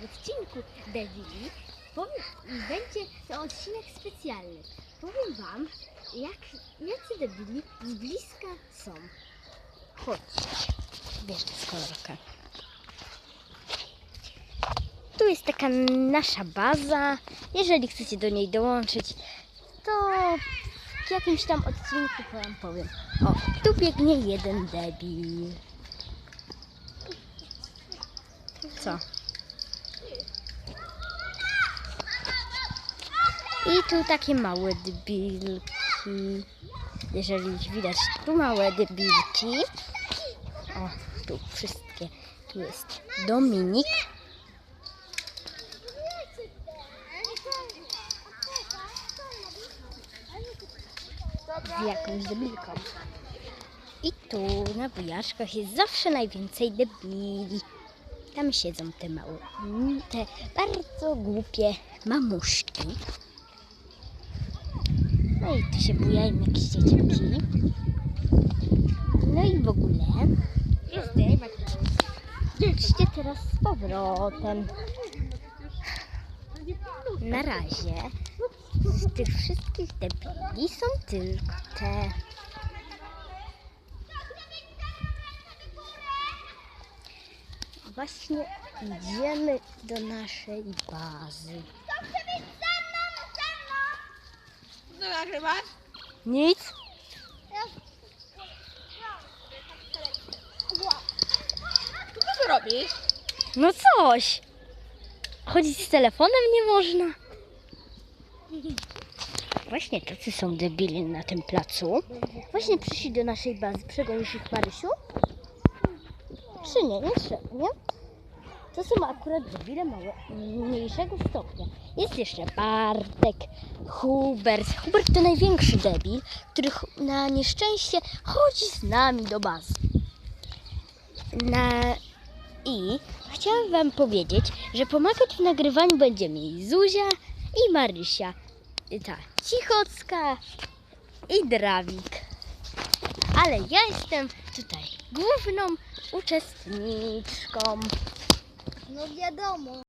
W odcinku powiem, będzie to odcinek specjalny. Powiem Wam, jak, jacy debili z bliska są. Chodźcie, bierzcie z kolorka. Tu jest taka nasza baza. Jeżeli chcecie do niej dołączyć, to w jakimś tam odcinku Wam powiem. O, tu biegnie jeden debil. Co? I tu takie małe debilki. Jeżeli widać tu małe debilki. O, tu wszystkie. Tu jest Dominik. Z jakąś debilką. I tu na bujaczkach jest zawsze najwięcej debili. Tam siedzą te małe, te bardzo głupie mamuszki. I tu się bujają jakieś dzieciaki. No i w ogóle. Idźcie teraz z powrotem. Na razie z tych wszystkich debili są tylko te. Właśnie idziemy do naszej bazy. Co nagrywasz? Nic? Co ty robisz? No coś. Chodzić z telefonem nie można. Właśnie tacy są debili na tym placu. Właśnie przyszli do naszej bazy. Przegonisz ich, Marysiu? Czy nie? Nie trzeba, nie? To są akurat debile małe, mniejszego stopnia. Jest jeszcze Bartek, Hubert. Hubert to największy debil, który na nieszczęście chodzi z nami do bazy. Na... I chciałam Wam powiedzieć, że pomagać w nagrywaniu będzie mi Zuzia i Marysia. I ta Cichocka i Drawik. Ale ja jestem tutaj główną uczestniczką. No wiadomo.